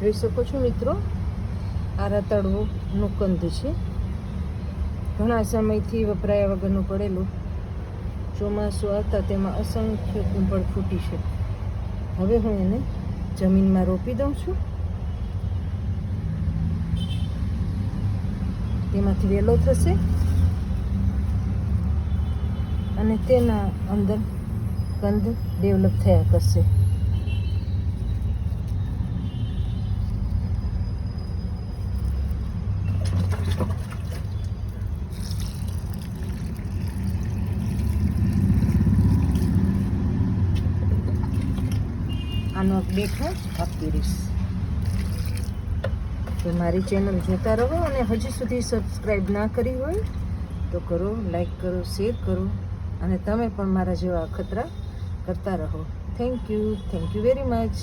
જોઈ શકો છો મિત્રો, આ રતાળુનું કંદ છે. ઘણા સમયથી વપરાયા વગરનું પડેલું ચોમાસું આવતા તેમાં અસંખ્ય કુંભળ ફૂટી છે. હવે હું એને જમીનમાં રોપી દઉં છું. તેમાંથી વેલો થશે અને તેના અંદર કંદ ડેવલપ થયા કરશે. આનો અપડેટ હું આપતી રહીશ તો મારી ચેનલ જોતા રહો અને હજી સુધી સબસ્ક્રાઈબ ના કરી હોય તો કરો લાઈક કરો શેર કરો અને તમે પણ મારા જેવા અખતરા કરતા રહો. Thank you thank you very much